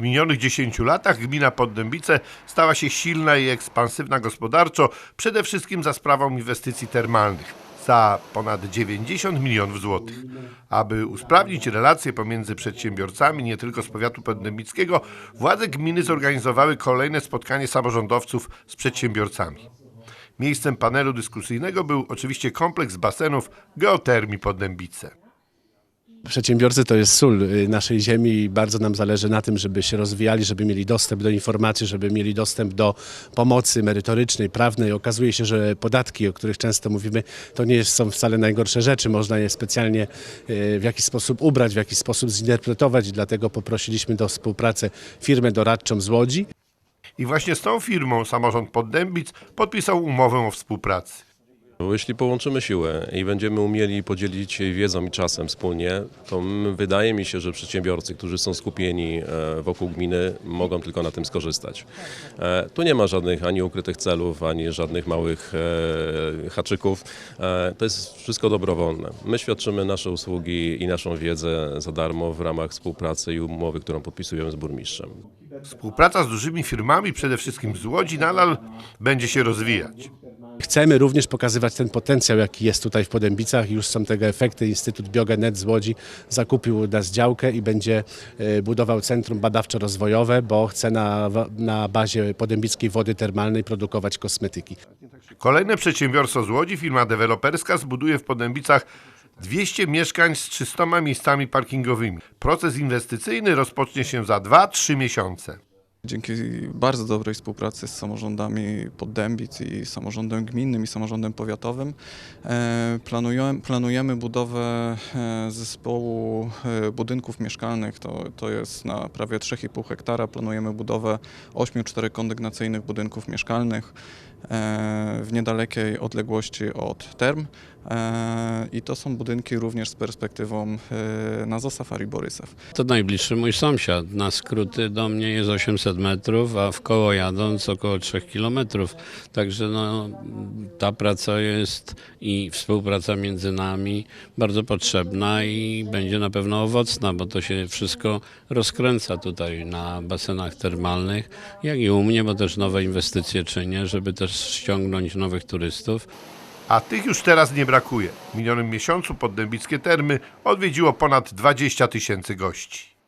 W minionych 10 latach gmina Poddębice stała się silna i ekspansywna gospodarczo, przede wszystkim za sprawą inwestycji termalnych za ponad 90 milionów złotych. Aby usprawnić relacje pomiędzy przedsiębiorcami nie tylko z powiatu poddębickiego, władze gminy zorganizowały kolejne spotkanie samorządowców z przedsiębiorcami. Miejscem panelu dyskusyjnego był oczywiście kompleks basenów geotermii Poddębice. Przedsiębiorcy to jest sól y, naszej ziemi i bardzo nam zależy na tym, żeby się rozwijali, żeby mieli dostęp do informacji, żeby mieli dostęp do pomocy merytorycznej, prawnej. Okazuje się, że podatki, o których często mówimy, to nie są wcale najgorsze rzeczy. Można je specjalnie y, w jakiś sposób ubrać, w jakiś sposób zinterpretować dlatego poprosiliśmy do współpracy firmę doradczą z Łodzi. I właśnie z tą firmą samorząd Poddębic podpisał umowę o współpracy. Bo Jeśli połączymy siłę i będziemy umieli podzielić się wiedzą i czasem wspólnie, to wydaje mi się, że przedsiębiorcy, którzy są skupieni e, wokół gminy, mogą tylko na tym skorzystać. E, Tu nie ma żadnych ani ukrytych celów, ani żadnych małych e, haczyków. To jest wszystko dobrowolne. My świadczymy nasze usługi i naszą wiedzę za darmo w ramach współpracy i umowy, którą podpisujemy z burmistrzem. Współpraca z dużymi firmami, przede wszystkim z Łodzi, nadal będzie się rozwijać. Chcemy również pokazywać ten potencjał, jaki jest tutaj w Podębicach. Już są tego efekty. Instytut Biogenet z Łodzi zakupił nas działkę i będzie e, budował centrum badawczo-rozwojowe, bo chce na, na bazie podębickiej wody termalnej produkować kosmetyki. Kolejne przedsiębiorstwo z Łodzi, firma deweloperska, zbuduje w Podębicach 200 mieszkań z 300 miejscami parkingowymi. Proces inwestycyjny rozpocznie się za 2-3 miesiące. Dzięki bardzo dobrej współpracy z samorządami Poddębic i samorządem gminnym i samorządem powiatowym e, planujemy, planujemy budowę e, zespołu e, budynków mieszkalnych. To, to jest na prawie 3,5 hektara. Planujemy budowę 8 czterokondygnacyjnych budynków mieszkalnych w niedalekiej odległości od term. I to są budynki również z perspektywą na Safari Borysew. To najbliższy mój sąsiad. Na skróty do mnie jest 800 metrów, a w koło jadąc około 3 kilometrów. Także no, ta praca jest i współpraca między nami bardzo potrzebna i będzie na pewno owocna, bo to się wszystko rozkręca tutaj na basenach termalnych, jak i u mnie, bo też nowe inwestycje czynię, żeby też ściągnąć nowych turystów. A tych już teraz nie brakuje. W minionym miesiącu Poddębickie Termy odwiedziło ponad 20 tysięcy gości.